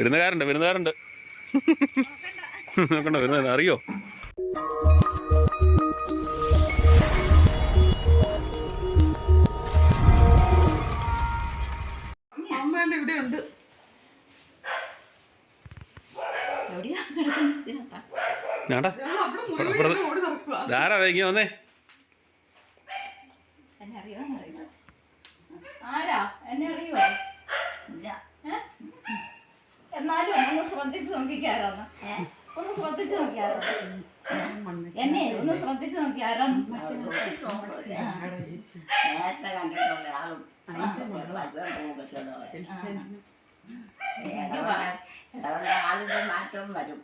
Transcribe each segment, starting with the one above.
വിരുന്നുകാരുണ്ട് വിരുന്നുകാരുണ്ട്. നോക്കണ്ട വിരുന്നുകാരൻ അറിയോ? അമ്മേന്റെ ഇവിടെ ഉണ്ട്. എവിടെയാ കിടക്കുന്നത്? ഇതിനകത്താ. ഞാണ്ടാ? ധാരാ ഇങ്ങനെ വന്നേ? ആരാ? എന്നെ അറിയുമോ? എന്നാലും ഒന്ന് ശ്രദ്ധിച്ചു നോക്കിക്കാരോന്ന്. ഒന്ന് ശ്രദ്ധിച്ചു നോക്കിയാരോ എന്നെ ഒന്ന് ശ്രദ്ധിച്ച് നോക്കിയാരോ നേരത്തെ കണ്ടിട്ടുള്ള ആളും ഇടവരുടെ ആളിന്റെ മാറ്റവും വരും.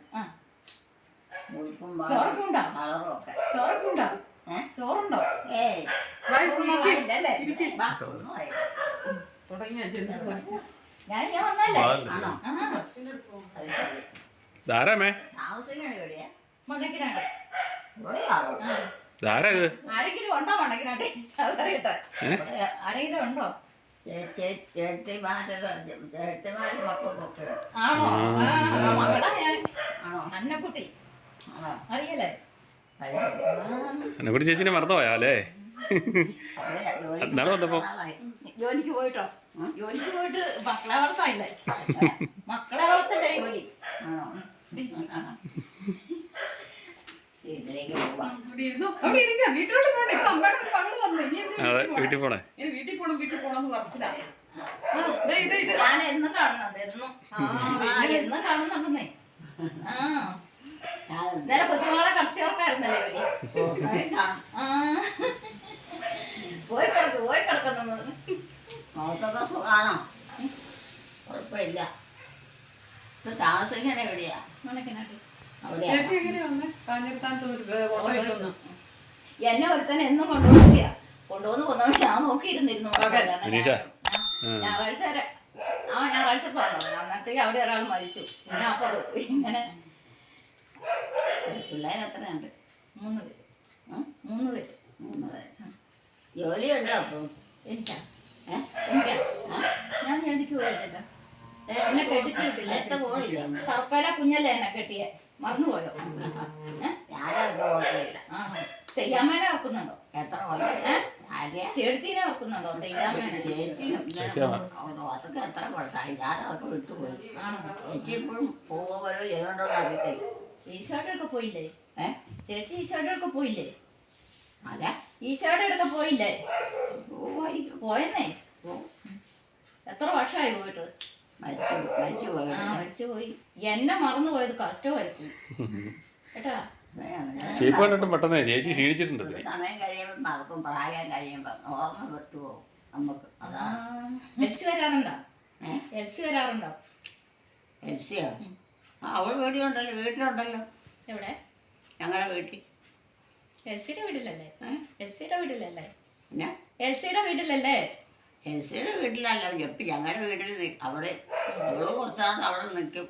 ചോറൊക്കെ? കളറും ചോറൊക്കെ? ചോറുണ്ടോ? ഏയ്. തുടങ്ങിയ ജന്തു ധാരാമേ ധാരാ ഇത്? ആരെങ്കിലും ഉണ്ടോ മണ്ടക്കിനാട്ടെ? അതറിയട്ടെ. ഏ? ആരെങ്കിലും ഉണ്ടോ? ചേട്ടിമാരുടെ ചേട്ടിമാരും മക്കളും ഒക്കെ ആണോ? ആ, ആ, മകളാ ഞാൻ. ആണോ? അന്നക്കുട്ടി. ആണോ? അറിയല്ലേ? ചേച്ചിനെ മറന്നുപോയാ അല്ലേ? എന്നാണ് വന്നപ്പോ? ജോലിക്ക് പോയിട്ടോ? ജോലിക്ക് പോയിട്ട് മക്കളെ മക്കളെ വളർത്തല്ലേ ജോലി അതെ വീട്ടിൽ പോണേ? ഇനി വീട്ടിൽ പോണം വീട്ടിൽ പോണം എന്ന് ഞാൻ കാണുന്നുണ്ട് എന്നും. ആ, ആ, എന്നും കാണുന്നുണ്ടെന്നേ. ആ. ഇന്നലെ കൊച്ചുമോളെ കടത്തിയോർക്കായിരുന്നല്ലേ ജോലി കാണാം. ആ പോയി കിടക്ക് പോയി കിടക്കുന്നു മോൾക്കൊക്കെ സുഖാണോ കുഴപ്പമില്ല ഇപ്പൊ താമസിക്കണ എവിടെയാ മണക്കിനാട്ടി അവിടെയാ ചേച്ചി എങ്ങനെയാ വന്നേ കാഞ്ഞിരത്താനത്ത് കുഴപ്പമില്ല. ഇപ്പൊ താമസിക്കാൻ എവിടെയാ? എന്നെ ഒരുത്തനെ എന്നും കൊണ്ടുപോയിച്ചാ കൊണ്ടുവന്ന് കൊണ്ടുവന്ന് ഞാൻ നോക്കിയിരുന്നിരുന്നു. ആ, ഞായറാഴ്ച വരെ. ആ ഞായറാഴ്ച പറഞ്ഞു അന്നത്തേക്ക് അവിടെ ഒരാൾ മരിച്ചു. പിന്നെ അപ്പോൾ ഇങ്ങനെ. പിള്ളേർ എത്രയുണ്ട് മൂന്ന് പേര്? മൂന്ന് പേര്. മൂന്ന് പേര്. ജോലിയുണ്ടോ അപ്പം? എനിക്കാ ആ? ഞാൻ ജോലിക്ക് പോയിട്ടില്ല എന്നെ കെട്ടിച്ചിട്ടില്ല പോയില്ലേ കുഞ്ഞല്ലേ എന്നെ കെട്ടിയെ? മറന്നുപോയോ? ആണോ തെയ്യാമേനെ വെക്കുന്നുണ്ടോ? എത്ര ചെടുത്തീനെ വെക്കുന്നുണ്ടോ? തെയ്യാമേന ചേച്ചി അതൊക്കെ എത്ര വർഷമായി ഞാൻ അതൊക്കെ വിട്ടുപോയി. ആണോ? ചേച്ചി ഇപ്പോഴും പോവോ ചെയ്തോണ്ടോ അറിയത്തില്ല. ഈശോയുടെ ഒക്കെ പോയില്ലേ? ഏ? ചേച്ചി ഈശോയുടെ ഒക്കെ പോയില്ലേ? അതെ ഈശോയുടെ അടുക്ക പോയില്ലേ? പോവായിരിക്കും പോയെന്നേ. എത്ര വർഷമായി പോയിട്ട്? മരിച്ചു മരിച്ചു പോയി. ആ മരിച്ചു പോയി. എന്നെ മറന്നു പോയത് കഷ്ടമായിരിക്കും. കേട്ടാ? ഷേപ്പ് കണ്ടിട്ടും പെട്ടെന്ന് ചേച്ചി ക്ഷീണിച്ചിട്ടുണ്ട് ഒരു സമയം കഴിയുമ്പോൾ മറക്കും പ്രായം കഴിയുമ്പോൾ ഓർമ്മ വിട്ടുപോകും നമുക്ക്. അതാണ് എൽസി വരാറുണ്ടോ? ഏ? എൽസി വരാറുണ്ടോ? എൽസിയോ? ആ അവൾ വീട്ടിലുണ്ടല്ലോ വീട്ടിലുണ്ടല്ലോ. എവിടെ? ഞങ്ങളുടെ വീട്ടിൽ. എൽസിയുടെ വീട്ടിലല്ലേ? എൽസിയുടെ വീട്ടിലല്ലേ? എൽസിയുടെ വീട്ടിലല്ലേ? എൽസിയുടെ വീട്ടിലല്ല എപ്പി ഞങ്ങളുടെ വീട്ടിൽ നി- അവിടെ അവൾ കുറച്ചാണ് അവിടെ നിൽക്കും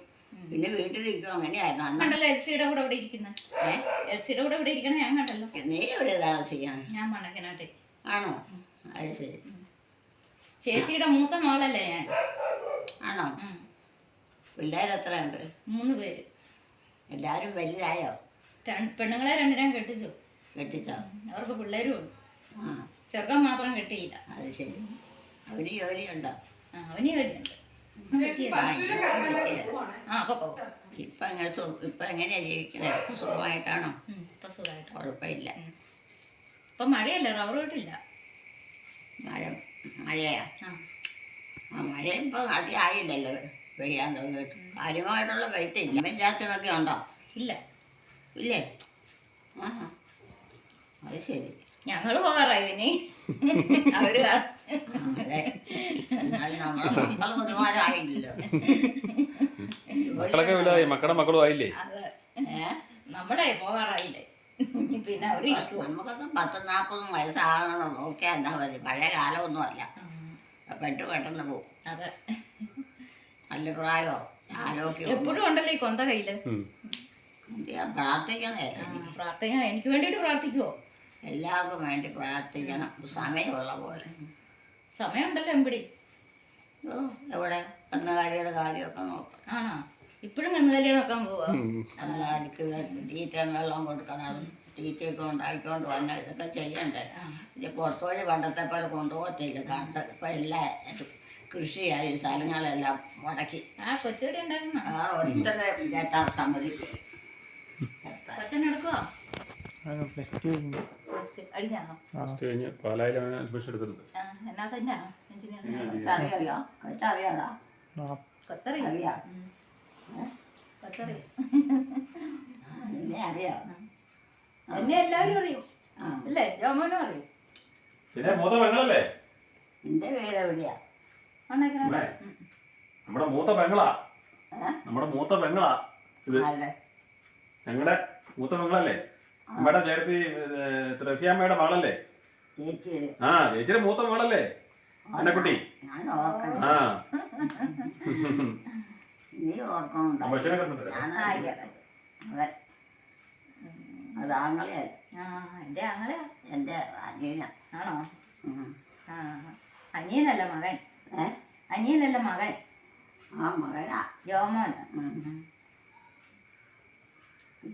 പിന്നെ വീട്ടിൽ നിൽക്കും അങ്ങനെയായിരുന്നു. അന്ന് കണ്ടല്ലോ എൽസിയുടെ കൂടെ ഇവിടെ ഇരിക്കുന്ന? ഏ? എൽസിയുടെ കൂടെ ഇവിടെ ഇരിക്കണ ഞാൻ കണ്ടല്ലോ. നീ എവിടെ താമസിക്കാൻ ഞാൻ മണക്കനാട്ടെ. ആണോ? അത് ശരി. ചേച്ചിയുടെ മൂത്ത മോളല്ലേ ഞാൻ? ആണോ? ഉം. പിള്ളേർ എത്രയുണ്ട്? മൂന്ന് പേര്. എല്ലാവരും വലുതായോ? രണ്ട് പെണ്ണുങ്ങളെ രണ്ടിനെയും കെട്ടിച്ചു. കെട്ടിച്ചോ? അവർക്ക് പിള്ളേരും ആ. ചെറുക്കൻ മാത്രം കെട്ടിയില്ല. അത് ശരി. അവന് ജോലിയുണ്ടോ ആ അവന് ജോലിയുണ്ട് ആ അപ്പൊ ഇപ്പം എങ്ങനെ സു ഇപ്പം എങ്ങനെയാ ജീവിക്കുന്നത് സുഖമായിട്ടാണോ? ഉം, ഇപ്പൊ സുഖമായിട്ട് കുഴപ്പമില്ല. ഇപ്പൊ മഴയല്ലേ റബ്ബർ വീട്ടില്ല? മഴ മഴയാ? ആ. ആ മഴ ഇപ്പൊ അധികം ആയില്ലല്ലോ. പെയ്യാൻ തോന്നിയിട്ട് കാര്യമായിട്ടുള്ള പെയ്ത്തില്ല ഇല്ലാത്തതൊക്കെ ഉണ്ടോ? ഇല്ല. ഇല്ലേ? ആ. അത് ശരി. പോകാറായി അവർ മക്കളൊക്കെ വലുതായി. മക്കളുടെ മക്കളും ആയില്ലേ? നമ്മളെ പോകാറായില്ലേ? പിന്നെ അവർ? നമുക്കൊക്കെ പത്തും നാൽപ്പതും വയസ്സാകണം നോക്കിയാൽ എന്താ മതി. പഴയ കാലമൊന്നും അല്ല. പെട്ട് പെട്ടെന്ന് പോവും. പോകും അതെ. നല്ല പ്രായോ? ആരോഗ്യം എപ്പോഴും ഉണ്ടല്ലോ ഈ കൊന്ത കയ്യിൽ. പ്രാർത്ഥിക്കണേ. പ്രാർത്ഥിക്കണം. എനിക്ക് വേണ്ടിട്ട് പ്രാർത്ഥിക്കുവോ? എല്ലാവർക്കും വേണ്ടി പ്രാർത്ഥിക്കണം. സമയമുള്ള പോലെ. സമയമുണ്ടല്ലോ എമ്പിടി. ഓ എവിടെ? കന്നുകാലിയുടെ കാര്യമൊക്കെ നോക്കാം. ആണോ? ഇപ്പോഴും കന്നുകാലിയെ നോക്കാൻ പോവാ? കന്നുകാലിക്ക് തീറ്റ വെള്ളം കൊടുക്കണം. തീറ്റയൊക്കെ ഉണ്ടാക്കിക്കൊണ്ട് വന്ന ഇതൊക്കെ ചെയ്യണ്ടേ. ഇത് പുറത്തുവഴി പണ്ടത്തെ പോലെ കൊണ്ടുപോകത്തില്ല. കണ്ട് ഇപ്പം എല്ലാ കൃഷിയായി സ്ഥലങ്ങളെല്ലാം മുടക്കി. ആ കൊച്ചുകൂടി ഉണ്ടായിരുന്നു ആ ഒരിത്തരം കേട്ടാ സമ്മതിക്കും. കൊച്ചനെടുക്കുവോ പ്ലസ് ടു കഴിഞ്ഞു. കഴിഞ്ഞ് പാലായിൽ അഡ്മിഷൻ എടുത്തിട്ടുണ്ട്. പിന്നെ മൂത്ത പെങ്ങളല്ലേ? എവിടെയാ. നമ്മുടെ മൂത്ത പെങ്ങളാ. നമ്മുടെ മൂത്ത പെങ്ങളാ ഇത്. ഞങ്ങളുടെ മൂത്ത പെങ്ങളല്ലേ? നമ്മുടെ ചേർത്തി ത്രസിയാമ്മയുടെ മകളല്ലേ? ചേച്ചിയുടെ. ആ ചേച്ചിയുടെ മൂത്ത മകളല്ലേ? അന്നക്കുട്ടി? ഞാൻ ഓർക്കണം ആ. നീ ഓർക്കണുണ്ടോ? ഭക്ഷണം അത് ആ എന്റെ ആങ്ങളെ എന്റെ അനിയന. ആണോ? ആ അനിയനല്ല മകൻ. ഏ? അനിയനല്ല മകൻ. ആ മകനാ. ജോമോൻ ഉം.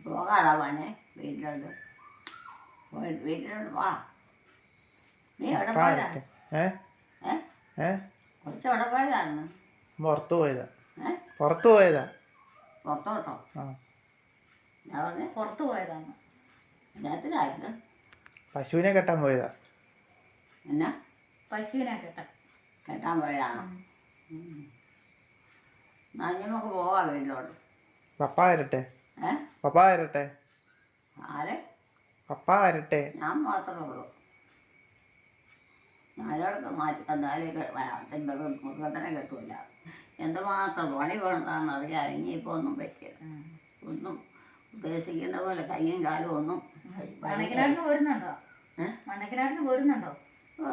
പോകാടാ മോനെ. വീട്ടിലോട്ട്. പോയി വീട്ടിലോട്ട് വാ. നീ എവിടെ പോയതാ? കുറച്ച് എവിടെ പോയതാണ് പുറത്തു പോയതാ. പുറത്തു പോയതാ? പുറത്തോട്ടോ? ആ. ഞാൻ പറഞ്ഞേ പുറത്തു പോയതാണ്. പശുവിനെ കെട്ടാൻ പോയതാ? എന്നാ? പശുവിനെ കേട്ടെ കെട്ടാൻ പോയതാണ്. നമുക്ക് പോവാം വീട്ടിലോട്ട്. പപ്പ വരട്ടെ? പപ്പ വരട്ടെ? ആരെ? പപ്പ വരട്ടെ. ഞാൻ മാത്രമേ ഉള്ളൂ. ഞാനോടൊക്കെ മാറ്റി തന്നാലേ മൃഗത്തിനെ കിട്ടൂല. എന്തുമാത്രം പണി വേണ്ടതാണെന്ന് അറിയാം ഇനിയിപ്പോൾ ഒന്നും പറ്റില്ല ഒന്നും ഉദ്ദേശിക്കുന്ന പോലെ കയ്യും കാലും ഒന്നും മണക്കിനാട്ടിന് പോരുന്നുണ്ടോ? ഏ? മണക്കിനാട്ടിന് പോരുന്നുണ്ടോ? ഓ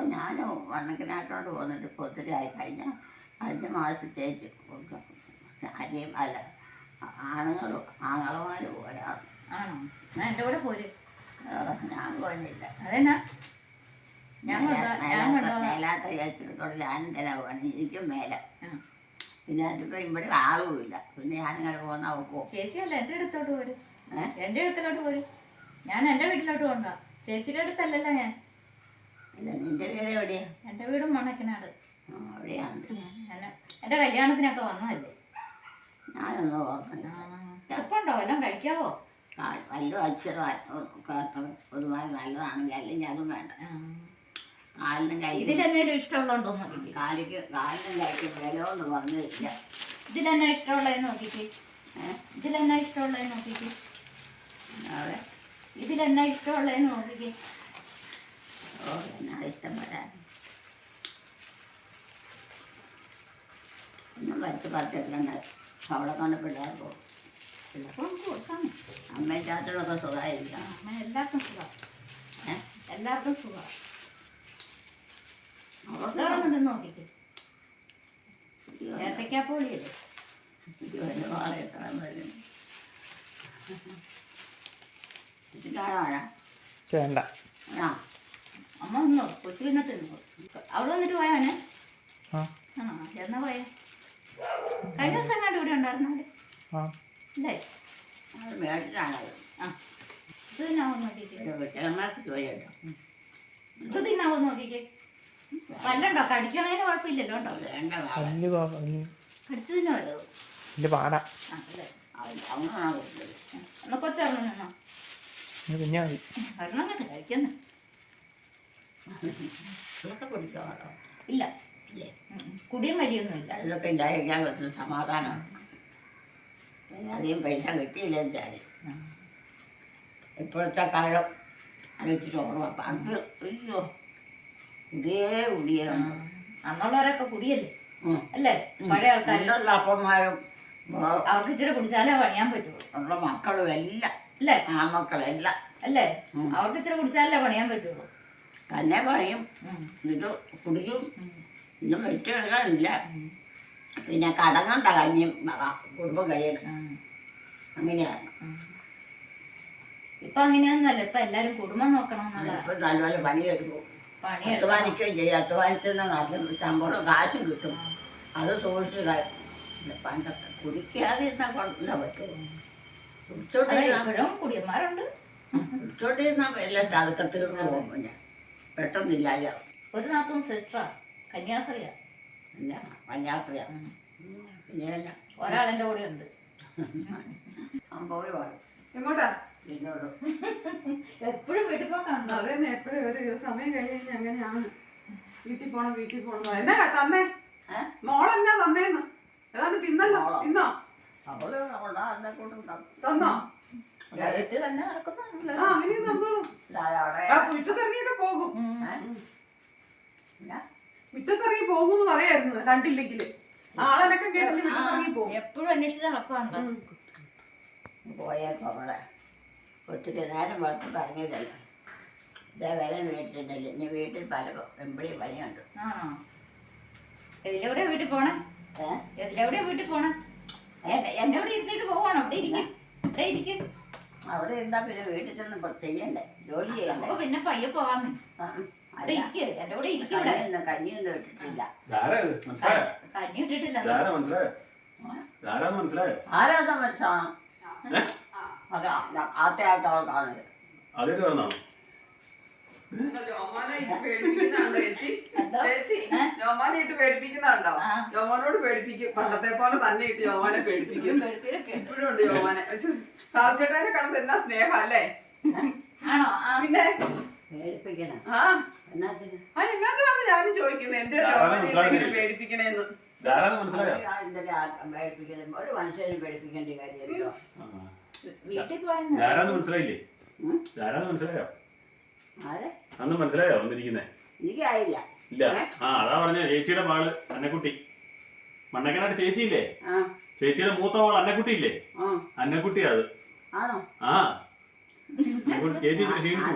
വണ്ണക്കിനാട്ടോണ്ട് പോന്നിട്ട് ഇപ്പോൾ ഒത്തിരി ആയി. കഴിഞ്ഞ കഴിഞ്ഞ മാസം ചേച്ചു അരിയും അല്ല ആണുങ്ങളും ആങ്ങളമാരും ഒരാളും ആണോ? ഞാൻ എന്റെ കൂടെ പോര്. ഞാൻ പോയില്ല അതെന്നാ? ഞാൻ ഞാൻ മേലാത്ത ഞാൻ എനിക്കും മേല. പിന്നെ അതിപ്പോൾ ഇവിടെ ആളുമില്ല പിന്നെ ഞാനിങ്ങനെ പോകുന്ന അവക്കോ ചേച്ചിയല്ല എന്റെ അടുത്തോട്ട് പോര്. എന്റെ പോര്. ഞാൻ എന്റെ വീട്ടിലോട്ട് പോണ്ട. ചേച്ചിയുടെ അടുത്തല്ലല്ലോ ഞാൻ. അല്ല നിന്റെ വീട് എവിടെയാ? എന്റെ വീടും മണക്കിനാട്. അവിടെയാണ് എന്റെ കല്യാണത്തിനൊക്കെ വന്നതല്ലേ? ഞാനൊന്നും ഓർക്കണ്ട എല്ലാം കഴിക്കാവോ? വല്ല അച്ഛനും ഒരുപാട് നല്ലതാണ് നല്ലതാണെങ്കിൽ അല്ലെങ്കിൽ അതും വേണ്ട. കാലിനും കയ്യിലും ഇതിലെന്നേലും ഇഷ്ടമുള്ളതുണ്ടോന്ന് കാലിക്ക് കാലിനും കൈക്കും വില കൊണ്ട് വന്നില്ല ഇതിലെന്നാ ഇഷ്ടമുള്ളത് നോക്കിക്കേ. ഇതിലെന്നെ ഇഷ്ടമുള്ളതെന്ന് നോക്കിക്കേ. ഇതിലെന്നെ ഇതിലെന്നാ ഇഷ്ടമുള്ളതെന്ന് നോക്കിക്കേ. ഓ എന്നാ ഇഷ്ടം വരാൻ. ഒന്നും വരച്ച് പറിച്ചെടുക്കണ്ട. അവളെ കൊണ്ട് പിള്ളേർ പോകും. ചിലപ്പോൾ നമുക്ക് കൊടുക്കാം. അമ്മയും ചാച്ചനൊക്കെ സുഖമായിരിക്കാം അമ്മ എല്ലാവർക്കും സുഖം. എല്ലാവർക്കും സുഖം. അവർക്ക് നോക്കിക്കേ. ഏത്തക്കാപ്പോളിയല്ലേ? വലിയ വാള എത്ര വരും. വേണ്ട. ആ. അമ്മ വന്നോ? കൊച്ചു പിന്നെ തിന്നു. അവൾ വന്നിട്ട് പോയാനെ ആ. ആണോ? എന്നാ പോയേ? കഴിഞ്ഞ ദിവസം ഇവിടെ ഉണ്ടായിരുന്നാൽ ആ. അല്ലേ അത് മേടിച്ചാണത്. ആ. ഇത് തിന്നാവോ നോക്കിക്കേ. ഒരു കുറ്റന്മാർക്ക് ജോലിയുണ്ടോ ഇത് തിന്നാവോ നോക്കിക്കേ. വല്ലണ്ടോ കടിക്കണേന് കുഴപ്പമില്ലല്ലോ ഉണ്ടോ? വേണ്ട വലിയ പാ- വലിയ കടിച്ചു തിന്നുമല്ലോ വലിയ പാടാ. ആ അല്ലേ? അങ്ങനെയാണ് കൊടുത്തത്. എന്നാ കൊച്ചറിഞ്ഞു നിന്നോ ഇനി കുഞ്ഞാ മതി. ഒരെണ്ണം കണ്ട് കഴിക്കുന്നു. ഇതൊക്കെ കുടിക്കാമല്ലോ ഇല്ല. കുടിയും വലിയൊന്നും ഇല്ല ഇതൊക്കെ ഉണ്ടായിരിക്കാൻ പറ്റുന്ന സമാധാനം അധികം പൈസ കിട്ടിയില്ലെന്ന് വെച്ചാൽ ഇപ്പോഴത്തെ കാലം അതൊത്തിരി ഓർമ്മ പണ്ട് അയ്യോ കുടിയേ കുടിയാണ്. അന്നുള്ളവരൊക്കെ കുടിയല്ലേ? അല്ലേ? പഴയ ആൾക്കാരുള്ള അപ്പന്മാരും ആ, അവർക്ക് ഇച്ചിരി കുടിച്ചാലേ പണിയാൻ പറ്റുള്ളൂ ഉള്ള മക്കളും എല്ലാം അല്ലേ? ആമക്കളെല്ലാം അല്ലേ? ഉം. അവർക്ക് ഇച്ചിരി കുടിച്ചാലേ പണിയാൻ പറ്റുള്ളൂ തന്നെ പണിയും. എന്നിട്ട് കുടിക്കും. ഇന്നും വെച്ചെടുക്കാനില്ല പിന്നെ കടങ്ങണ്ട കഞ്ഞിയും ആ, കുടുംബം കഴിയണം. അങ്ങനെയാണ് ഇപ്പൊ അങ്ങനെയൊന്നുമല്ല ഇപ്പൊ എല്ലാരും കുടുംബം നോക്കണം ഇപ്പൊ നല്ലപോലെ പണിയെടുക്കും. പണി അധ്വാനിക്കുകയും ചെയ്യും. അധ്വാനിച്ചെന്ന നല്ല ശമ്പളം കാശും കിട്ടും. അത് സൂക്ഷിച്ച് പണ്ടൊക്കെ കുടിക്കാതിരുന്നാൽ കുഴപ്പമില്ല പറ്റുമോ ഇപ്പോഴും കുടിയന്മാരുണ്ട്. കുടിച്ചോണ്ടിരുന്നാൽ എല്ലാം തീർന്നു പോകുമ്പോൾ ഞാൻ പെട്ടെന്നില്ലല്ലോ ഒരു നാൾക്കും സിസ്റ്ററാ കന്യാസ്ത്രീയാ. പിന്നെ വല്ലാത്തയാ പിന്നെ ഒരാളെന്റെ കൂടെ ഉണ്ട് അമ്പോ പറയും എങ്ങോട്ടാ? എന്നോട് എപ്പോഴും വീട്ടിൽ പോകാനുണ്ടോ അതന്നെ എപ്പോഴും ഒരു സമയം കഴിഞ്ഞ് അങ്ങനെയാണ്. വീട്ടിൽ പോണം വീട്ടിൽ പോണം. എന്നാ തന്നേ? മോളെന്നാ തന്നേന്ന്? ഏതാണ്ട് തിന്നല്ലോ? തിന്നോ? തന്നോ? ആ അങ്ങനെയും മുറ്റത്തിറങ്ങിയൊക്കെ പോകും. മുറ്റത്തിറങ്ങി പോകുമെന്ന് പറയായിരുന്നു. കണ്ടില്ലെങ്കിൽ ആളനൊക്കെ കേട്ടില്ല മുറ്റത്തിറങ്ങി പോകും. എപ്പോഴും അന്വേഷിച്ച് നടക്കാണല്ലോ പോയേക്കോ അവിടെ ഒത്തിരി നേരം വളർത്തി പറഞ്ഞതല്ല ഇതേ വില വീട്ടിലുണ്ടല്ല ഇനി വീട്ടിൽ പല എമ്പിളി പണിയുണ്ട് എവിടെയാ വീട്ടിൽ പോണേ? എവിടെയാ വീട്ടിൽ പോണേ? എന്റെ അവിടെ ഇരുന്നിട്ട് പോവാണോ? അവിടെ ഇരിക്കും. അവിടെ ഇരിക്കും. അവിടെ ഇരുന്നാ പിന്നെ വീട്ടിൽ ചെന്ന് ചെയ്യണ്ടേ? ജോലി ചെയ്യണ്ടേ? പിന്നെ പയ്യെ പോകാന്ന്. അല്ല. ഇരിക്കുക എന്റെ കൂടെ കഞ്ഞിയൊന്നും കഞ്ഞിയൊന്നും ഇട്ടിട്ടില്ല. കഞ്ഞി ഇട്ടിട്ടില്ല. മനസ്സാണ് പേടിപ്പിക്കുന്നുണ്ടോ പേടിപ്പിക്കും. പണ്ടത്തെ പോലെ തന്നെ ഇട്ട് യോമാനെ പേടിപ്പിക്കും. ഇപ്പോഴും ഉണ്ട് ജോമോനെ. പക്ഷെ സാവിച്ചേട്ടനെ കാണുമ്പോ എന്നാ സ്നേഹം അല്ലേ? ആണോ? പിന്നെ? പേടിപ്പിക്കണം. ആ. ആ എന്നാത്തിനാന്ന് ഞാനും ചോദിക്കുന്നത്. പേടിപ്പിക്കണേന്ന്? ഒരു മനുഷ്യനെ പേടിപ്പിക്കേണ്ട കാര്യമല്ലോ ആ. വീട്ടിൽ പോയെന്ന്? മനസ്സിലായില്ലേ? മനസ്സിലായോ? അന്ന് മനസ്സിലായോ വന്നിരിക്കുന്നേ? എനിക്കായില്ല. ഇല്ല. ആ അതാ പറഞ്ഞ ചേച്ചിയുടെ മകൾ അന്നക്കുട്ടി. മണ്ണക്കനാട് ചേച്ചിയില്ലേ? ആ. ചേച്ചിയുടെ മൂത്ത മകൾ അന്നക്കുട്ടി ഇല്ലേ ആ. അന്നക്കുട്ടി അത്. ആണോ? ആ. ചേച്ചി ക്ഷീണിച്ചു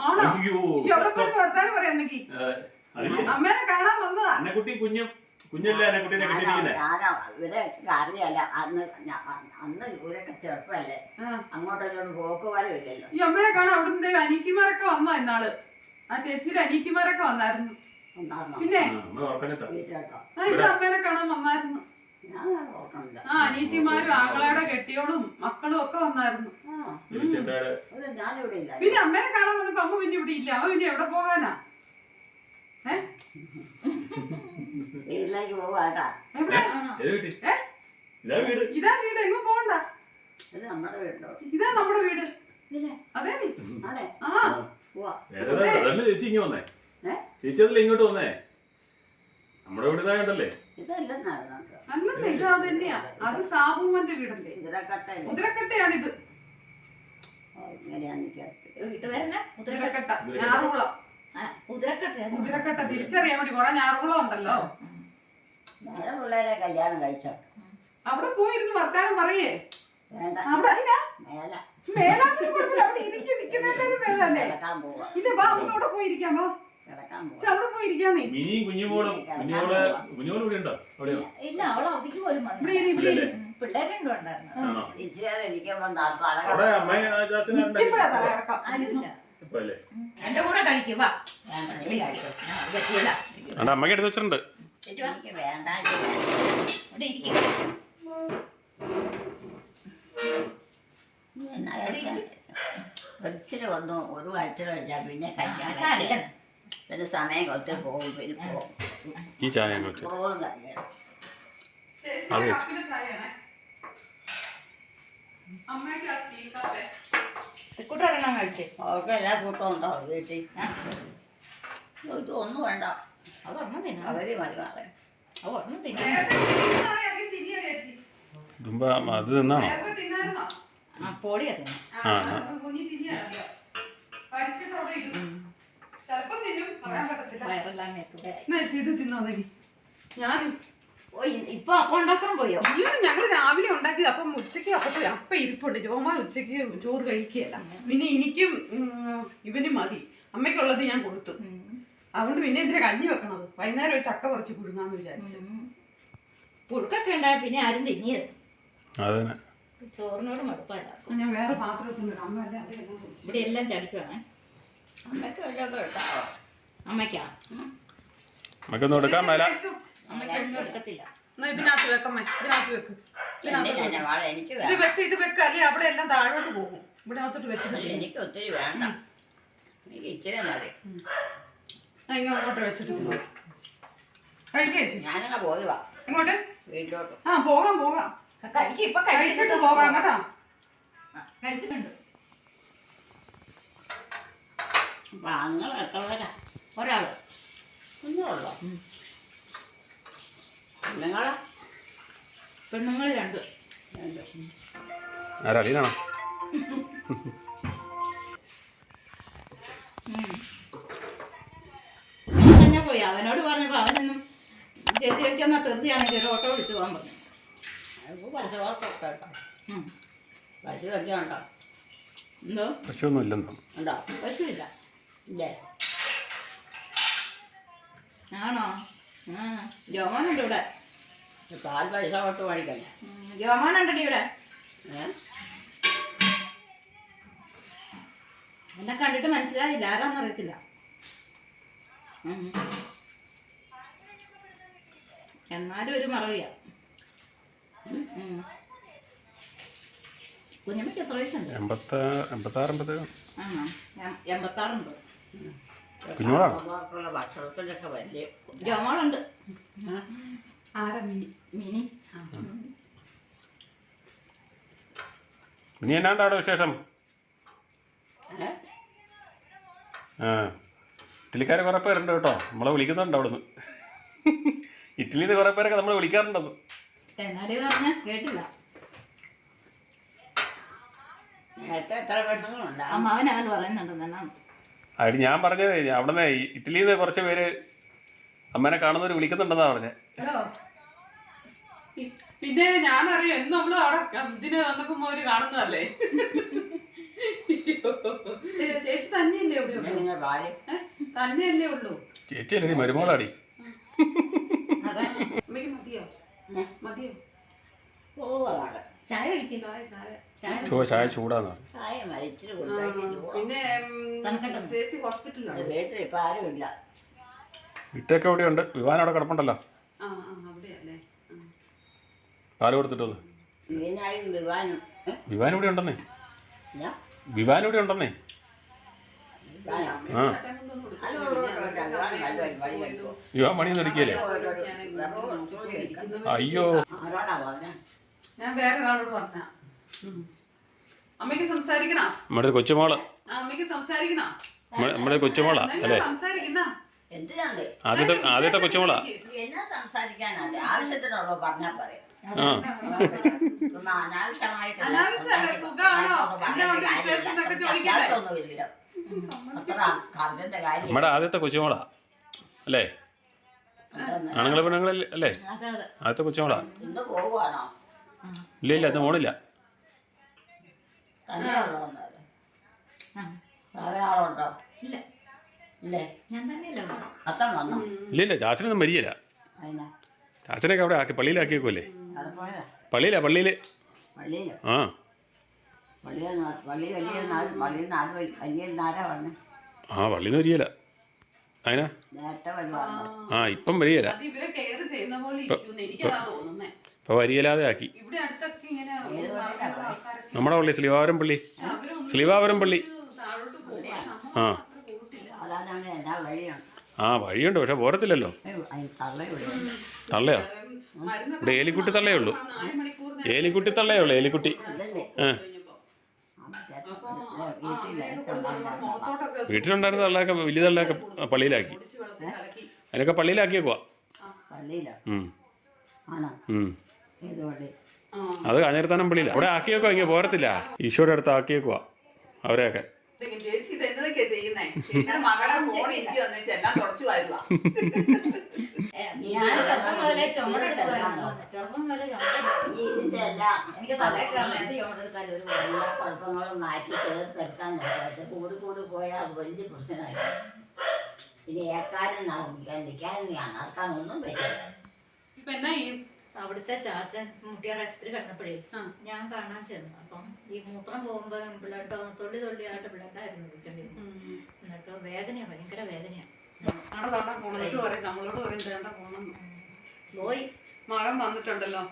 ആണോ? അയ്യോ. എവിടെ പോയി വർത്താനം അമ്മേനെ കാണാൻ വന്നതാ. അന്നക്കുട്ടി കുഞ്ഞും കുഞ്ഞല്ലേ അന്നക്കുട്ടീനെ ഞാനാ കെട്ടിയിരിക്കുന്നേ ഞാനാ ഇവരൊക്കെ അറിയല്ല അന്ന് ഞാ- അന്ന് ഇവരൊക്കെ ചെറുപ്പല്ലേ ആ. അങ്ങോട്ടൊന്നും പോക്ക് വരവ് ഇല്ലല്ലോ. ഈ അമ്മേനെ കാണാൻ അവിടുന്ന് അനീക്കിമാരൊക്കെ വന്നാ ഇന്നാൾ. ആ ചേച്ചിയുടെ അനീക്കിമാരൊക്കെ വന്നായിരുന്നു. പിന്നെ? ആ ഇവിടെ അമ്മേനെ കാണാൻ വന്നായിരുന്നു. ആ അനീറ്റിമാരും ആങ്ങളയുടെ കെട്ടിയോളും മക്കളും ഒക്കെ വന്നായിരുന്നു. ചേച്ചിയുടെ ഇത് പിന്നെ അമ്മേനെ കാണാൻ വന്നപ്പോ അമ്മ പിന്നെ ഇവിടെ ഇല്ല. അമ്മ പിന്നെ എവിടെ പോകാനാ? വീട്ടിലേക്ക് പോവാട്ടാ. ഇതാ വീട്. ഇതാ വീട്. എങ്ങ് പോകണ്ട ഇത് നമ്മുടെ ഇതാ വീട്. അതെ അതേ. ആ ചേച്ചി വന്നേ. ഇങ്ങോട്ട് വന്നേ? നമ്മുടെ ഇതായോണ്ടല്ലേ അല്ലെന്നേ ഇത് അത് തന്നെയാ. അത് സാബുമന്റെ വീടല്ലേ? മുതിരക്കട്ടയാണിത് ഞാറുകുളം. മുദ്രക്കട്ട തിരിച്ചറിയാൻ വേണ്ടി കൊറേ ഞാറുകുളം ഉണ്ടല്ലോ. വേറെ പിള്ളേരെ കല്യാണം കഴിച്ചോ. അവിടെ പോയിരുന്ന് വർത്താനം പറയേ. വേണ്ട. അവിടെ ഇല്ല? മേല. മേലാത്തൊരു കുഴപ്പമില്ല. അവിടെ ഇരിക്കി നിൽക്കുന്നതിന്റെ മേലല്ലേ കിടക്കാൻ പോവാ. ഇല്ല വാ നമുക്ക് അവിടെ പോയിരിക്കാം വാ. കിടക്കാൻ പക്ഷെ പോവാ അവിടെ പോയിരിക്കാന്നേ മിനി കുഞ്ഞുമോളും കുഞ്ഞുമോൾ കുഞ്ഞുമോൾ ഇവിടെ ഉണ്ടോ? ഇല്ല അവൾ അവധിക്ക് പോലും ഇവിടെ ഇരി, ഇവിടെ ഇരി. പിള്ളേരുണ്ടോ ഉണ്ടായിരുന്നു ഇരിക്കുമ്പോ അവിടെ ആരുമില്ല എന്റെ കൂടെ അമ്മയ്ക്ക് എടുത്ത് വെച്ചിട്ടുണ്ട്. എനിക്ക് വേണ്ട. ഇവിടെ ഇരിക്കും. എന്നാ കഴിക്കാൻ? ഒരിച്ചിരി വന്നു ഒരു ആഴ്ച വെച്ചാൽ പിന്നെ കഴിക്കാൻ. പിന്നെ സമയം ഒത്തിരി പോകും പിന്നെ പോകും. ഈ ചായ അങ്ങ് വെച്ച്? ചോറും ചായയാണേ അമ്മയ്ക്ക് ആ സ്റ്റീൽ കാപ്പേ കൂട്ടൊരെണ്ണം കഴിച്ചേ അവർക്ക് എല്ലാ കൂട്ടവും ഉണ്ടാവും വീട്ടിൽ? ഇതൊന്നും വേണ്ട. അതൊരെണ്ണം തിന്നാം. അവർ മതി നാളെ അതൊരെണ്ണം തിന്നാം. അത് തിന്നാണോ? പൊളിയാ തിന്നാം. വയറെല്ലാം ഇത് ഞാൻ ഓ ഇപ്പൊ അപ്പം ഉണ്ടാക്കാൻ പോയോ? അയ്യോ ഞങ്ങൾ രാവിലെ ഉണ്ടാക്കിയത് അപ്പം ഉച്ചയ്ക്ക് അപ്പം അപ്പം ഇരിപ്പുണ്ട്. ജോമാൻ ഉച്ചയ്ക്ക് ചോറ് കഴിക്കുകയല്ല. പിന്നെ എനിക്കും ഇവനും മതി. അമ്മയ്ക്കുള്ളത് ഞാൻ കൊടുത്തു. അതുകൊണ്ട് പിന്നെ എന്തിനാ കഞ്ഞി വെക്കണത്? വൈകുന്നേരം ഒരു ചക്ക കുറച്ച് കുടുങ്ങാന്ന് വിചാരിച്ചു. പുഴുക്കൊക്കെ ഉണ്ടായ പിന്നെ ആരും തിങ്ങിയത് ചോറിനോട് മടുപ്പല്ല ഞാൻ വേറെ പാത്രത്തിൽ അമ്മ അല്ലേ അത് എല്ലാം കുടിച്ചു. ഇവിടെ എല്ലാം ചടിക്കുവാണ്. അമ്മയ്ക്ക് ഉണ്ടാവും അമ്മയ്ക്കാ? നമുക്കൊന്നും എടുക്കാൻ മേല. ഇതിനകത്ത് വെക്കമ്മേ ഇതിനകത്ത് വെക്ക് എനിക്ക് ഇത് വെക്ക് ഇത് വെക്ക് അല്ലേ? അവിടെ എല്ലാം താഴോട്ട് പോകും. ഇവിടെ അകത്തോട്ട് വെച്ചിട്ട് എനിക്ക് ഒത്തിരി വേണ്ട. എനിക്ക് ഇച്ചിരി മതി. ഇങ്ങോട്ട് വെച്ചിട്ട് കഴിക്കേച്ചി ഞാനങ്ങ് പോരുവാ. ഇങ്ങോട്ട് വീട്ടിലോട്ട്. ആ പോകാം പോകാം. കഴിക്കും ഇപ്പൊ കഴിച്ചിട്ട് പോകാം കേട്ടോ. കഴിച്ചിട്ടുണ്ട്. അപ്പൊ അങ്ങൾ എത്ര പേരാ ഒരാൾ ഒന്നുള്ളോ നിങ്ങളെ പെണ്ണുങ്ങൾ രണ്ട്. ആരാ? അലീനാണോ തന്നെ പോയി. അവനോട് പറഞ്ഞപ്പോ അവനൊന്നും ചേച്ചിയൊക്കെ എന്നാ തെറുതിയാണെങ്കിൽ ഒരു ഓട്ടോ വിളിച്ചു പോകാൻ പറഞ്ഞു. പശു വളർത്തൊക്കെ കേട്ടോ. ഉം. പശു ഒക്കെ ഉണ്ടോ? എന്തോ? പശുവൊന്നും ഇല്ലെന്നോ ഉണ്ടോ? പശുവില്ല ഇല്ലേ? ആണോ? ആ ജോമാനുണ്ട് ഇവിടെ. പാൽ പൈസ കൊടുത്ത് മേടിക്കല്ലേ ജോമാനുണ്ടടി ഇവിടെ എന്നെ കണ്ടിട്ട് മനസ്സിലായില്ല ആരാന്ന് അറിയത്തില്ല എന്നാലും ഒരു മറവിയാ കുഞ്ഞമ്മക്ക് കുഞ്ഞമ്മയ്ക്ക് എത്ര വയസ്സുണ്ട് എൺപത്താറുണ്ട് കുഞ്ഞോളാണോ അവർക്കുള്ള ഭക്ഷണത്തിനൊക്കെ വലിയ ജോമോളുണ്ട് ആരാ മിനി മിനി? ഇനി എന്നാണ്ട് അവിടെ വിശേഷം? ആ. ഇറ്റലിക്കാർ കുറേ പേരുണ്ട് കേട്ടോ. നമ്മളെ വിളിക്കുന്നുണ്ട് അവിടുന്ന്. ഇറ്റലിയിൽ നിന്ന് കുറേ പേരൊക്കെ നമ്മളെ വിളിക്കാറുണ്ടെന്ന്. പറഞ്ഞ? കേട്ടില്ല. പറയുന്നുണ്ട് ഞാൻ പറഞ്ഞത് അവിടുന്ന് ഇറ്റലിയിൽ നിന്ന് കുറച്ച് പേര് അമ്മേനെ കാണുന്നവർ വിളിക്കുന്നുണ്ടെന്നാ പറഞ്ഞത് പിന്നെ ഞാനറിയാം എന്ന് നമ്മൾ അവിടെ ഇതിന് വന്നപ്പോ അവർ കാണുന്നതല്ലേ? ചേച്ചി തന്നെയല്ലേ ഉള്ളു? തന്നെയല്ലേ ഉള്ളൂ. ചേച്ചി അല്ലേ മരുമോളാടി? അമ്മയ്ക്ക് മതിയോ? മതിയോ? ചായ ചായ ചായ. ചായ ചായ ചൂടാന്ന് ചായ പിന്നെ. ചേച്ചി ഹോസ്പിറ്റലിലാണ്? വീട്ടിൽ ഇപ്പം ആരുമില്ല. വിട്ടൊക്കെ ഇവിടെ ഉണ്ട് വിവാൻ അവിടെ കിടപ്പുണ്ടല്ലോ. പാൽ കൊടുത്തിട്ടുള്ളു വിവാൻ ഇവിടെ ഉണ്ടെന്നേ. ഞാൻ വിവാൻ ഇവിടെ ഉണ്ടെന്നേ? ആ. ഒരു പണി എടുക്കില്ലേ അയ്യോ ഞാൻ വേറെ ഒരാളോട് പറഞ്ഞ അമ്മയ്ക്ക് സംസാരിക്കണോ? നമ്മുടെ കൊച്ചുമോൾ. അമ്മയ്ക്ക് സംസാരിക്കണോ? നമ്മുടെ- കൊച്ചുമോളാ അല്ലേ? സംസാരിക്കുന്ന? ആദ്യത്തെ ആദ്യത്തെ കൊച്ചുമോളാ? എന്നാ ആവശ്യത്തിനുള്ളൂ പറയും നമ്മുടെ ആദ്യത്തെ കൊച്ചുമോളാ. അല്ലേ? ആണുങ്ങളെ പെണ്ണുങ്ങളെ അല്ലേ? അതെ അതെ. ആദ്യത്തെ കൊച്ചുമോളാ. ഇല്ല ഇല്ല ഇന്ന് പോണില്ല ആളുണ്ടോ? ഇല്ല. ഇല്ലേ? ഞാൻ തന്നെയല്ലേ ഉള്ളൂ. അത്ര വന്നോ? ഇല്ല ഇല്ല ചാച്ചനൊന്നും മരിയല്ല അതിനാ? ചാച്ചനൊക്കെ അവിടെ ആക്കി പള്ളിയിലാക്കിയേക്കുമല്ലേ അവിടെ പോയതാ? പള്ളിയിലാ പള്ളിയിൽ പള്ളിയിലോ? ആ. പള്ളിയിൽ പള്ളി വലിയ നാല് പള്ളിയിൽ നാല് വലി- വലിയ നാരാ വന്നെ. ആ പള്ളിന്ന് നിന്ന് വരികയില്ല അതിനാ? നേരത്തെ വരുവാണോ ആ ഇപ്പം വരികയില്ല അത് ഇവരെ കെയർ ചെയ്യുന്ന പോലെ ഇരിക്കുന്നു എനിക്കതാ തോന്നുന്നേ. ഇപ്പം വരികയില്ലാതെ ആക്കി. ഇവിടെ അടുത്തൊക്കെ ഇങ്ങനെ ആൾക്കാരൊക്കെ നമ്മുടെ പള്ളി സ്ലീവാപുരം പള്ളി. അവരൊന്നും സ്ലീവാപുരം പള്ളി. താഴോട്ട് പോകും ആ. ആ വഴിയുണ്ട് പക്ഷെ പോരത്തില്ലല്ലോ. തള്ള തള്ളയോ? ഇവിടെ ഏലിക്കുട്ടി തള്ളയേ ഉള്ളൂ. ഏലിക്കുട്ടി തള്ളയേ ഉള്ളൂ ഏലിക്കുട്ടി. വീട്ടിലുണ്ടായിരുന്ന തള്ളയൊക്കെ വലിയ തള്ളയൊക്കെ പള്ളിയിലാക്കി. അതിനൊക്കെ പള്ളിയിലാക്കിയേക്കുവാ. പള്ളിയിലോ? ആണോ? ഉം. ഏത് ആ അത് കാഞ്ഞിരത്താനം പള്ളിയില്ല അവിടെ ആക്കിയേക്കുവാ ഇങ്ങനെ പോരത്തില്ല. ഈശോയുടെ അടുത്ത് ആക്കിയേക്കുവാ അവരെയൊക്കെ ഇതെങ്ങനെ ചേച്ചി ഇത് എന്നതൊക്കെയാ ചെയ്യുന്നേ ചേച്ചിയുടെ മകളെ ഫോൺ എനിക്ക് എല്ലാം തുടച്ചു വരുവാ. ഞാൻ ചെറുപ്പം മുതലേ ചെറുപ്പം ഈ ഇതിന്റെ എല്ലാം എനിക്ക് തലേ ഒരു കുഴപ്പമില്ല. എല്ലാ കുഴപ്പങ്ങളും മാറ്റി ചേർത്തെടുക്കാൻ നോക്കാറ്റ് കൂടി കൂടി പോയാൽ വലിയ പ്രശ്നമായി. ഇനി ഏക്കാനും നിൽക്കാൻ നിൽക്കാനും നടക്കാനൊന്നും പറ്റില്ല. ഇപ്പൊ എന്നാ ഈ അവിടുത്തെ ചാച്ചൻ മുട്ടിയാർ ആശുപത്രി കിടന്നപ്പോഴേ. ഞാൻ കാണാൻ ചെന്നു. അപ്പം ഈ മൂത്രം പോകുമ്പോ ബ്ലഡ് തൊള്ളി തൊള്ളിയായിട്ട് ബ്ലഡായിരുന്നു കുടിക്കേണ്ടിരുന്നത്. എന്നിട്ട് വേദനയാ ഭയങ്കര വേദനയാ. അവിടെ താണ്ട ഇത് പറയും നമ്മളോട് പറയും പോണം. പോയി. മഴം വന്നിട്ടുണ്ടല്ലോ.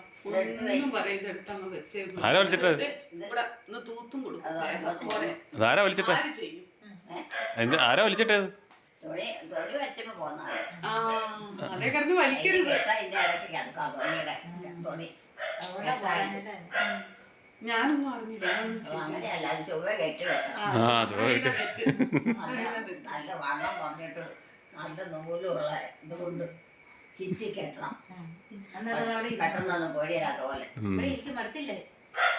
ആരാ വലിച്ചിട്ട് ഇവിടെ ഒന്ന് തൂത്തും കൊടുക്കും. പോലെ അതാരാ വലിച്ചിട്ട് ആര് ചെയ്യും? എന്ത് ആരാ വലിച്ചിട്ടേത് വലിക്കരുത്. ഞാനൊന്നും അറിഞ്ഞില്ല. ഞാനൊന്നും അപ്പൊ ചെയ്തില്ല. അങ്ങനെയല്ല അത് ചുവ കെട്ടി വെക്കണം ആ, ചുവ നല്ല നല്ല വണ്ണം കുറഞ്ഞിട്ട് നല്ല നൂലുള്ള ഇതുകൊണ്ട് ചിറ്റി കെട്ടണം. അന്നേരം അവിടെ ഇരിക്കും. പെട്ടെന്നൊന്നും പൊടിയില്ലാത്ത പോലെ ഇവിടെ ഇരിക്കും മടുത്തില്ലേ?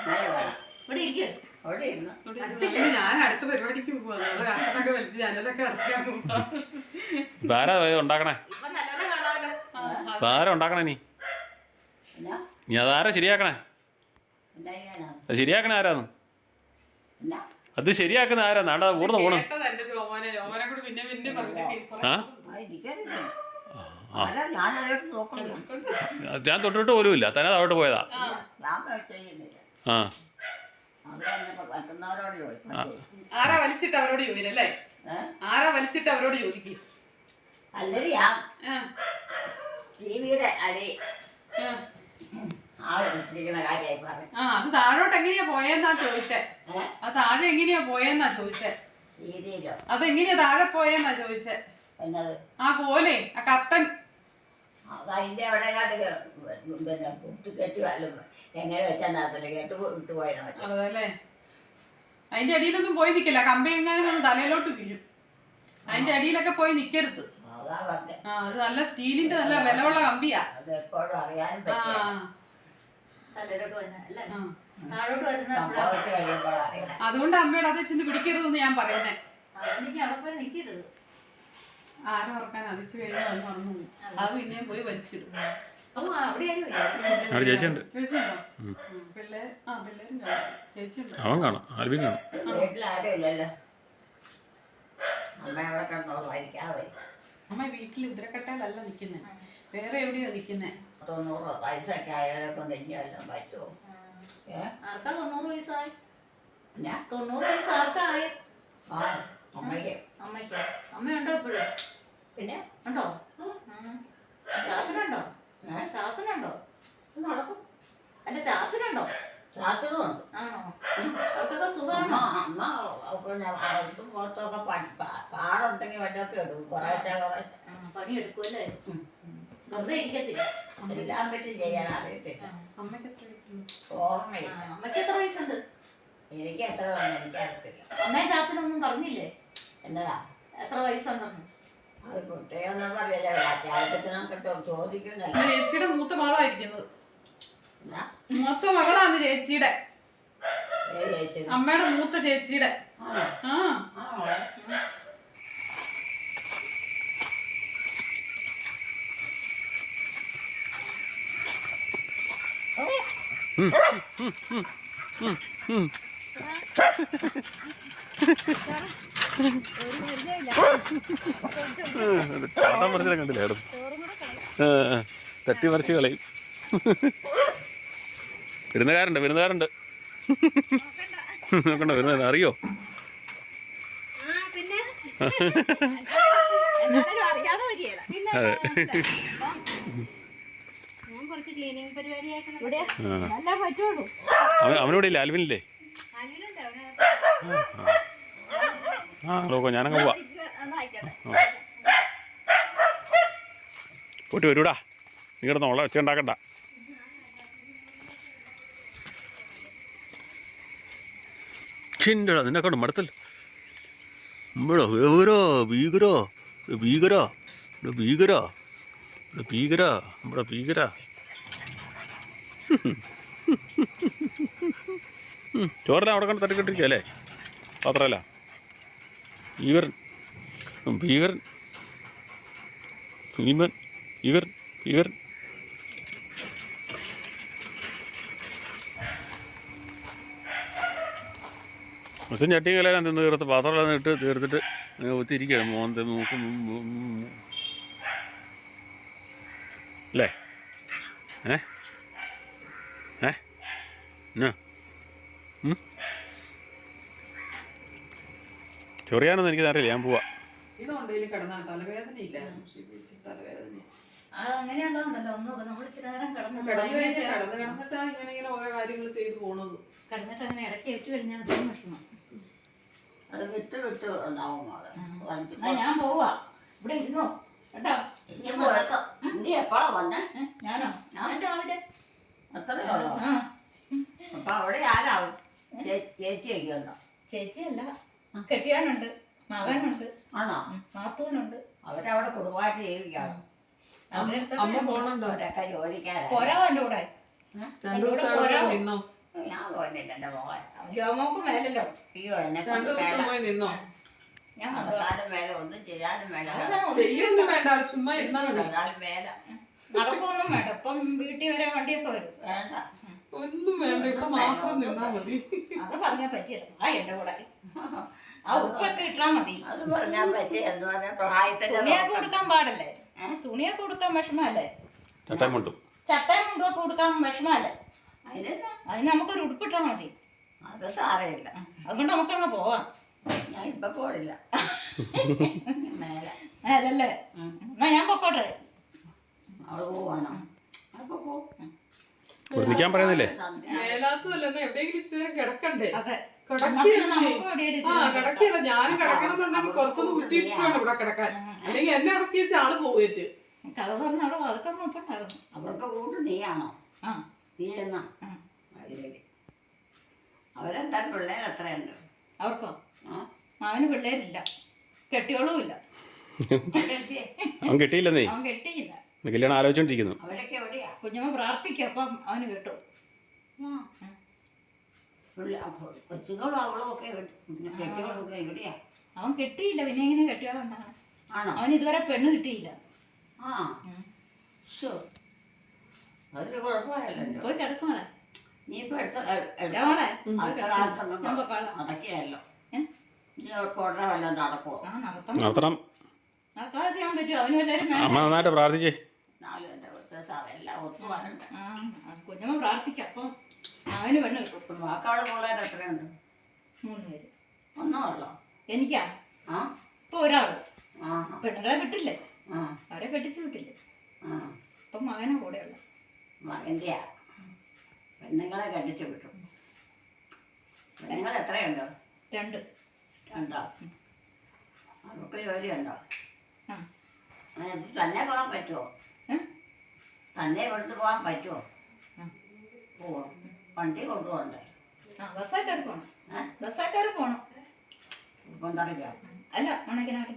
അങ്ങനെ വേണം. ഇവിടെ ഇരിക്കും. അവിടെ ഇരുന്ന്. ഞാൻ അടുത്ത പരിപാടിക്ക് പോവാ. വലിച്ച് ജനലൊക്കെ ഇത് ഉണ്ടാക്കണേ? ഇപ്പൊ നല്ലപോലെ കാണാമല്ലോ. ഇപ്പം ആരാ ഉണ്ടാക്കണേ നീ നീ അതാരാ ശരിയാക്കണേ? അത് ശരിയാക്കണ ആരാന്ന്? അത് ശരിയാക്കുന്ന ആരാ? നാടാ ഊർന്ന് പോണ ഞാൻ തൊട്ടിട്ട് പോലുമില്ല തന്നെ അതോട്ട് പോയതാ. ആ. ആരാ വലിച്ചിട്ട് അവരോട് ചോദിക്കല്ലേ ആരാ വലിച്ചിട്ട് അവരോട് ചോദിക്കും? അല്ലെങ്കിൽ ഞാൻ ടി വിയുടെ അടി. ആ. അത് താഴോട്ട് എങ്ങനെയാ പോയെന്നാ ചോദിച്ചേ? അത് താഴെ എങ്ങനെയാ പോയെന്നാ ചോദിച്ചേ? അത് എങ്ങനെയാ താഴെ പോയെന്നാ ചോദിച്ചേ? ആ പോലെ ആ കത്തൻ അത് അതിന്റെ അവിടെ കാട്ട് പിന്നെ കുത്തി കെട്ടി വല്ലതും എങ്ങനെ വെച്ചാൽ നടത്തില്ല. കേട്ട് വിട്ടു പോയതിനെ പറ്റും അതല്ലേ അതിന്റെ അടിയിലൊന്നും പോയി നിക്കില്ല. കമ്പി എങ്ങാനും വന്ന് തലയിലോട്ട് വീഴും. അതിന്റെ അടിയിലൊക്കെ പോയി പറഞ്ഞത് ആ അത് നല്ല സ്റ്റീലിന്റെ നല്ല വിലവുള്ള കമ്പിയാ. അത് എപ്പോഴും അറിയാനും പറ്റില്ല. അതുകൊണ്ട് അമ്മയോട് അത് ചെന്ന് പിടിക്കരുതെന്ന് ഞാൻ പറയുന്നേ. ആരും ഓർക്കാൻ അതിച്ചു കഴിയുമ്പോൾ അത് മറന്നു പോകും. അത്. പിന്നെയും പോയി വലിച്ചിടും. അവിടെ ചേച്ചിയുണ്ട്. അവൻ കാണും ആൽബിൻ കാണും. വീട്ടിലാരും ഇല്ലല്ലോ അമ്മ വീട്ടിൽ ഉദ്രക്കട്ടയിലല്ല വേറെ എവിടെയാ നിക്കുന്നേ തൊണ്ണൂറോ വയസ്സൊക്കെ ആയാലൊക്കെ നെഞ്ഞെല്ലാം പറ്റുമോ? ഏ? ആർക്കാ തൊണ്ണൂറ് വയസ്സായി ഞാൻ തൊണ്ണൂറ് വയസ്സ് ആർക്കാ ആയി? ആ അമ്മയ്ക്ക്? അമ്മയ്ക്ക്. അമ്മയുണ്ടോ ഇപ്പോഴും? പിന്നെ? ഉണ്ടോ? ചാച്ചനുണ്ടോ? ചാച്ചനുണ്ടോ? നടക്കും. അല്ല ചാച്ചനുണ്ടോ? ശാസ്ത്രമുണ്ട് ആണോ? അവർക്കൊക്കെ അമ്മ സുഖമാണോ? അമ്മ പിന്നെ അവർക്കും പുറത്തൊക്കെ പ- പ- പാടുണ്ടെങ്കിൽ വല്ലതൊക്കെ എടുക്കും. കുറേശ്ശെ കുറേശ്ശെ ആ, പണിയെടുക്കുമല്ലേ വെറുതെ ഇരിക്കത്തില്ല? എല്ലാം പറ്റി ചെയ്യാൻ അറിയത്തില്ല. അമ്മയ്ക്ക് എത്ര വയസ്സുണ്ട്? ആ, ഓർമ്മയില്ല അമ്മയ്ക്ക് എത്ര വയസ്സുണ്ട്? എനിക്ക് എത്ര വേണം എനിക്കറിയത്തില്ല. അമ്മയും ചാച്ചനൊന്നും പറഞ്ഞില്ലേ? എന്നതാ എത്ര വയസ്സുണ്ടെന്ന്? അത് കുട്ടിയൊന്നും പറയില്ല അത്യാവശ്യത്തിനൊക്കെ ചോ- ചോദിക്കുന്നല്ല അന്ന് ചേച്ചിയുടെ മൂത്ത മകളായിരിക്കുന്നത്. മൂത്ത മകളാന്ന് ചേച്ചിയുടെ. ചേച്ചി? അമ്മയുടെ മൂത്ത ചേച്ചിയുടെ. ആ. ചാട്ടം കണ്ടില്ലേ. തട്ടി മറിച്ച് കളയും. വിരുന്നുകാരുണ്ട് വിരുന്നുകാരുണ്ട്. നോക്കണ്ട വരുന്നത് അറിയോ? അതെ. ക്ലീനിങ് അവൻ അവനോട് ഇല്ല? ആൽവിനില്ലേ? ആ നോക്കോ ഞാനങ്ങ് പോവാ. പോയിട്ട് വരൂടാ. നീ കിടന്ന് ഉള്ള വെച്ച ഉണ്ടാക്കണ്ട. ചിന്തടാ നിന്നെ കൊണ്ട് മടത്തൽ ഇവിടെ എവരോ ഭീകരോ? ഭീകരോ? ഇവിടെ ഭീകരോ? ഇവിടെ ഭീകര? നമ്മുടെ ഭീകര? ചോറെല്ലാം അവിടെ കണ്ട് തട്ടിക്കിട്ടിരിക്കുക അല്ലേ? പാത്രമല്ല ഈവരൻ ഭീകരൻ ഭീമൻ ഭീകരൻ ഭീകരൻ മൊത്തം ചട്ടി കലയെല്ലാം തിന്ന് തീർത്ത് പാത്രമെല്ലാം ഇട്ട് തീർത്തിട്ട് ഒത്തിരിക്കുകയാണ്. മോന്ത മൂക്ക്. അല്ലേ? ഏഹ് ഉം? എനിക്ക് അറിയില്ല ഞാൻ പോവാ. അങ്ങനെയുള്ളതുണ്ടല്ലോ ഒന്നും നമ്മൾ ഇച്ചിരി നേരം കടന്നു ഇങ്ങനെ ഇങ്ങനെ ഓരോ കാര്യങ്ങൾ ചെയ്തു പോണത്. കടന്നിട്ട് അങ്ങനെ ഇടയ്ക്ക് ഏറ്റു കഴിഞ്ഞാൽ അതും വിഷമം. അത് വിട്ട് വിട്ട് ഉണ്ടാവും മോളെ. ആ. ഞാൻ പോവാ. ഇവിടെ ഇരുന്നോ. കേട്ടോ. ഞാൻ എപ്പോഴാ വന്നേ? ഞാനോ? ഞാൻ രാവിലെ അത്രേ ഉള്ളോ ആ അപ്പൊ അവിടെ ആരാവും ചേ- ചേച്ചിയൊക്കെ ഉണ്ടോ ചേച്ചിയല്ല കെട്ടിയാനുണ്ട്. മകനുണ്ട്. ആണോ? നാത്തൂനുണ്ട്. അവരവിടെ കുടുംബമായിട്ട് ജീവിക്കാണ്. അവരുടെ അമ്മ അടുത്തൊക്കെ ഫോണുണ്ടോ അവരൊക്കെ ജോലിക്കാരാ. പോരാവോ എന്റെ കൂടെ. രണ്ടു ദിവസം അവിടെ പോയി നിന്നോ? ഞാൻ പോയില്ല എന്റെ മോളെ രോമോക്ക് മേലല്ലോ. അയ്യോ എന്നെ രണ്ടു കൊണ്ട് ദിവസം പോയി നിന്നോ? ഞാൻ. നടക്കാനും ഒന്നും ചെയ്യാനും ചെയ്യൊന്നും വേണ്ട അവിടെ ചുമ്മാ ഇരുന്നാ മതി. മേലെ. നടക്കൊന്നും വേണ്ട. ഇപ്പം വീട്ടിൽ വരെ വണ്ടിയൊക്കെ വരും. വേണ്ട. ഒന്നും വേണ്ട ഇവിടെ മാത്രം നിന്നാ മതി. അത് പറഞ്ഞാ പറ്റിയ ആ എന്റെ കൂടെ. ആ ഉപ്പൊക്കെ ഇട്ടാ മതി. അത് പറഞ്ഞാ പറ്റി എന്ന് പറഞ്ഞാൽ പ്രായത്തിന്റെ തുണിയൊക്കെ കൊടുക്കാൻ പാടല്ലേ? തുണിയൊക്കെ കൊടുക്കാൻ വിഷമല്ലേ ചട്ടയും മുട്ടും ചട്ടയും മുണ്ടൊക്കെ കൊടുക്കാൻ വിഷമല്ലേ അതിനെന്താ? അതിന് നമുക്കൊരു ഉടുപ്പിട്ടാ മതി. അത് സാരമില്ല. അതുകൊണ്ട് നമുക്കങ്ങ് പോവാം. ഞാൻ ഇപ്പൊ പോടില്ല മേലെ. അല്ലല്ലേ എന്നാ ഞാൻ പൊക്കോട്ടെ. അവൾ പോവാണോ. അപ്പൊ പോ. നിൽക്കാൻ പറയുന്നില്ലേ? സന്ധ്യ മേലാത്തതല്ല എന്നാ എവിടെയെങ്കിലും ഇച്ചിരി കിടക്കണ്ടേ? കിടക്കില്ല ഞാനും കിടക്കണമെന്നുണ്ടെങ്കിൽ പുറത്തുനിന്ന് ഇവിടെ കിടക്കാൻ. അല്ലെങ്കിൽ എന്നെ വെച്ച ആൾ പോയിട്ട് കഥ പറഞ്ഞ അവിടെ നോക്കണ്ടായിരുന്നു അവർക്ക് കൂട്ട് നീയാണോ? ആ. നീ എന്നാ? അവരെന്താ പിള്ളേർ എത്രയുണ്ട് അവർക്കോ? അവന് പിള്ളേരില്ല. കെട്ടിയോളും ഇല്ല. അവരൊക്കെ അവൻ കിട്ടിയില്ലെന്നേ. അവൻ കെട്ടിയില്ല. കല്യാണം ആലോചിച്ചോണ്ടിരിക്കുന്നു അവരൊക്കെ എവിടെയാ കുഞ്ഞമ്മ പ്രാർത്ഥിക്കും അപ്പം അവന് കിട്ടും. എവിടെയാ? അവൻ കെട്ടിയില്ല പിന്നെ എങ്ങനെ കെട്ടിയോളുണ്ടാകാൻ ആണോ? അവൻ ഇതുവരെ പെണ്ണ് കിട്ടിയില്ല. ആ. അതൊരു പോയി കിടക്കോളെ നീ ഇപ്പൊ എടുത്ത നടക്കുകയല്ലോ നീ പോട്ടെ വല്ലതും നടത്തണം. നടത്താതെ ചെയ്യാൻ പറ്റുമോ? അവനും എല്ലാരും അമ്മ നന്നായിട്ട് പ്രാർത്ഥിച്ചേ. നാളെ എന്റെ വ്യത്യാസം എല്ലാം ഒത്തു വരണ്ടേ ആ കുഞ്ഞമ്മ പ്രാർത്ഥിച്ചപ്പം അവന് പെണ്ണ് കിട്ടും. വാക്കാട് പിള്ളേർ എത്രയുണ്ട്? മൂന്ന് പേര്. ഒന്നോ ഉള്ളോ? എനിക്കാ? ആ? ഇപ്പൊ ഒരാൾ. ആ പെണ്ണുങ്ങളെ വിട്ടില്ലേ? ആ. അവരെ കെട്ടിച്ചു വിട്ടില്ലേ? ആ. ഇപ്പം മകനെ കൂടെയുള്ള മകന്റെയാ പെണ്ണുങ്ങളെ കണ്ടിച്ചു വിട്ടു. പെണ്ണുങ്ങൾ എത്രയുണ്ടോ? രണ്ട്. രണ്ടോ? അവർക്ക് ജോലിയുണ്ടോ? തന്നെ പോകാൻ പറ്റുമോ? തന്നെ ഇവിടുന്ന് പോവാൻ പറ്റുമോ. പോവാം? വണ്ടി കൊണ്ടുപോകണ്ടേ? ആ ബസ്സാക്കാർ പോണം? ബസ്സാക്കാർ പോണം. കുറുപ്പന്തറയ്ക്കോ അല്ല ഉണക്കനാട്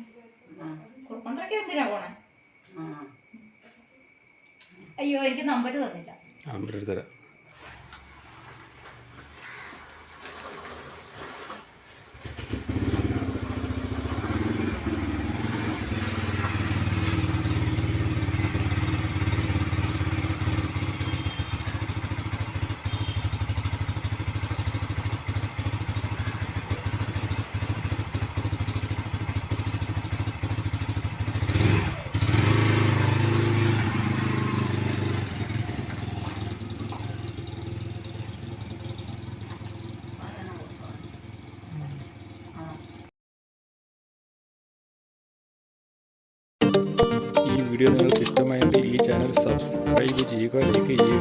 ആ. കുറുപ്പന്തറയ്ക്ക് എന്തിനാ പോണേ? അയ്യോ എനിക്ക് നമ്പർ തന്നില്ല. നമ്പർ എടുത്തുതരാം ഈ വീഡിയോ നിങ്ങൾക്ക് ഇഷ്ടമായെങ്കിൽ ഈ